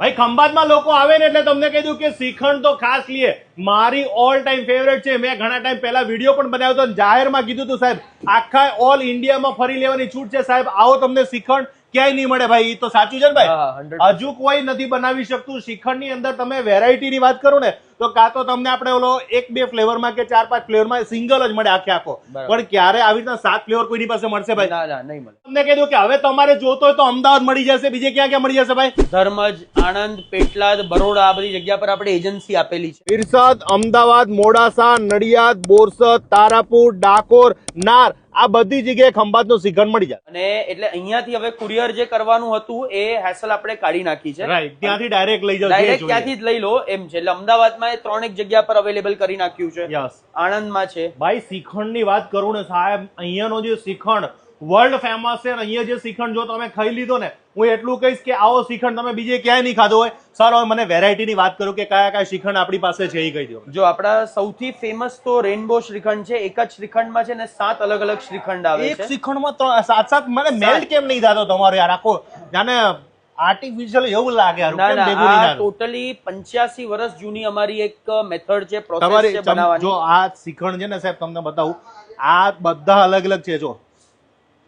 ભાઈ ખંભાતમાં લોકો આવે ને એટલે તમને કહી દઉં કે શ્રીખંડ તો ખાસ લીએ મારી ઓલ ટાઈમ ફેવરેટ છે. મેં ઘણા ટાઈમ પહેલા વીડિયો પણ બનાવ્યો હતો જાહેરમાં કીધું હતું સાહેબ આખા ઓલ ઇન્ડિયામાં ફરી લેવાની છૂટ છે સાહેબ. આવો તમને શ્રીખંડ ક્યાંય નહીં મળે ભાઈ. એ તો સાચું છે ને ભાઈ? હજુ કોઈ નથી બનાવી શકતું. શ્રીખંડની અંદર તમે વેરાયટીની વાત કરો ને તો કાં તો તમને આપણે ઓલો એક બે ફ્લેવરમાં કે ચાર પાંચ ફ્લેવરમાં સિંગલ જ મળે આખે આખો. પણ ક્યારે આવી રીતના સાત ફ્લેવર કોઈની પાસે મળશે ભાઈ? ના ના નહીં મળે. તમને કહી દઉં કે હવે તમારે જોતો હોય તો અમદાવાદ મળી જશે બીજે ક્યાં ક્યાં મળી જશે ભાઈ? ધર્મજ આણંદ પેટલાદ બરોડા આ બધી જગ્યા પર આપણે એજન્સી આપેલી છે. ઇરસાદ અમદાવાદ મોડાસા નડિયાદ બોરસદ તારાપુર ડાકોર નાર. આ બધી જગ્યાએ ખંભાતનું શ્રીખંડ મળી જાય. અને એટલે અહીંયાથી હવે કુરિયર જે કરવાનું હતું એ હેસલ આપણે કાઢી નાખી છે. રાઈટ ત્યાંથી ડાયરેક્ટ લઈ જાવ ડાયરેક્ટ ત્યાંથી જ લઈ લો એમ છે. એટલે અમદાવાદમાં એ ત્રણેક જગ્યા પર અવેલેબલ કરી નાખ્યું છે. આણંદમાં છે. ભાઈ શ્રીખંડની વાત કરું ને સાહેબ અહીંયાનો જે શ્રીખંડ વર્લ્ડ ફેમસ છે અહીંયા જે શ્રીખંડ જો તમે ખાઈ લીધો ને હું એટલું કહીશ કે આવો શ્રીખંડ તમે બીજે ક્યાંય નહીં ખાધો હોય. સર હવે મને વેરાયટીની વાત કરો કે કયા કયા શ્રીખંડ આપણી પાસે છે એ કહી દો. જો આપણા સૌથી ફેમસ તો રેનબો શ્રીખંડ છે એક જ શ્રીખંડમાં છે ને સાત અલગ અલગ શ્રીખંડ આવે એક શ્રીખંડમાં ત્રણ સાત સાત મને મેલ્ટ કેમ નહીં થતો તમારો યાર? આખો જાને આર્ટિફિશિયલ એવું લાગે ટોટલી પંચ્યાસી વર્ષ જૂની અમારી એક મેથડ છે પ્રોસેસ છે બનાવવાની. જો આ શ્રીખંડ છે ને સાહેબ તમને બતાવું આ બધા અલગ અલગ છે જો.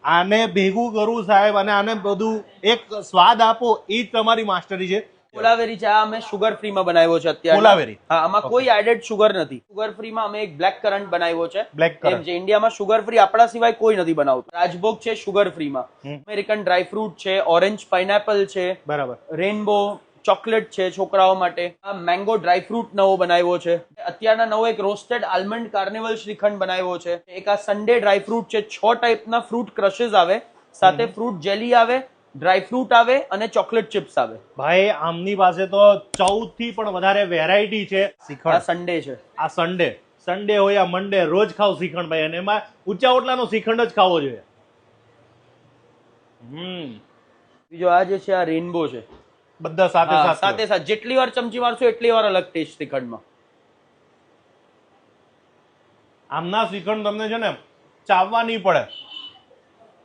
આને ભેગું કરું સાહેબ અને આને બધું એક સ્વાદ આપો એ જ તમારી માસ્ટરી છે. કોલાવેરી ચા અમે સુગર ફ્રી માં બનાવ્યો છે અત્યારે. કોલાવેરી? હા આમાં કોઈ એડેડ સુગર નથી. સુગર ફ્રી માં અમે એક બ્લેક કરંટ બનાવ્યો છે. બ્લેક કરંટ જે ઇન્ડિયામાં સુગર ફ્રી આપણા સિવાય કોઈ નથી બનાવતું. રાજભોગ છે સુગર ફ્રી માં. અમેરિકન ડ્રાય ફ્રૂટ છે ઓરેન્જ પાઇનેપલ છે બરાબર. રેનબો ચોકલેટ છે છોકરાઓ માટે. આ મેંગો ડ્રાયફ્રુટ નવો બનાવ્યો છે. અત્યારના નવો એક રોસ્ટેડ આલમંડ કાર્નિવલ શ્રીખંડ બનાવ્યો છે. એક આ સન્ડે ડ્રાયફ્રુટ છે. છ ટાઈપના ફ્રૂટ ક્રશેસ આવે. સાથે ફ્રૂટ જેલી આવે ડ્રાયફ્રૂટ આવે અને ચોકલેટ ચિપ્સ આવે. ભાઈ આમની પાસે તો ચૌદથી પણ વધારે વેરાયટી છે આ શ્રીખંડ સન્ડે છે. આ સન્ડે સન્ડે હોય આ મંડે રોજ ખાવ શ્રીખંડ ભાઈ અને એમાં ઊંચા ઓટલાનો શ્રીખંડ જ ખાવો જોઈએ. હમ. બીજો આ જે છે આ રેનબો છે. બધા સાથે સાથે. સાથે જેટલી વાર ચમચી મારશો એટલી વાર અલગ ટેસ્ટ શ્રીખંડમાં. આમના શ્રીખંડ તમને છે ને ચાવવા નહીં પડે.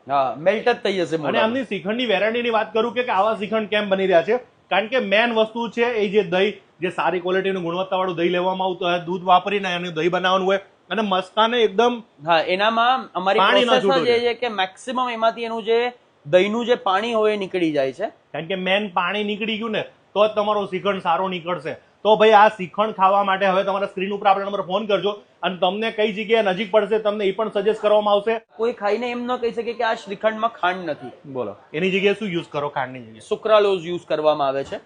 હા મેલ્ટ જ થઈ જશે અને આમની શ્રીખંડની વેરાયટીની વાત કરું કે આવા શ્રીખંડ કેમ બની રહ્યા છે? કારણ કે મેન વસ્તુ છે એ જે દહીં જે સારી ક્વોલિટીનું ગુણવત્તાવાળું દહીં લેવામાં આવતું હોય દૂધ વાપરીને એનું દહીં બનાવવાનું હોય અને મસ્કાને એકદમ હા એનામાં અમારી પ્રોસેસ છૂટો છે કે મેક્સિમમ એમાંથી એનું જે દહીંનું જે પાણી હોય એ નીકળી જાય છે. કારણ કે મેન પાણી નીકળી ગયું ને તો જ તમારો શ્રીખંડ સારો નીકળશે. તો ભાઈ આ શ્રીખંડ ખાવા માટે હવે તમારા સ્ક્રીન ઉપર આપણા નંબર ફોન કરજો અને તમને કઈ જગ્યાએ નજીક પડશે તમને એ પણ સજેસ્ટ કરવામાં આવશે. કોઈ ખાઈને એમ ન કહી શકે કે આ શ્રીખંડમાં ખાંડ નથી. બોલો એની જગ્યાએ શું યુઝ કરો ખાંડની જગ્યાએ? સુક્રાલોઝ યુઝ કરવામાં આવે છે.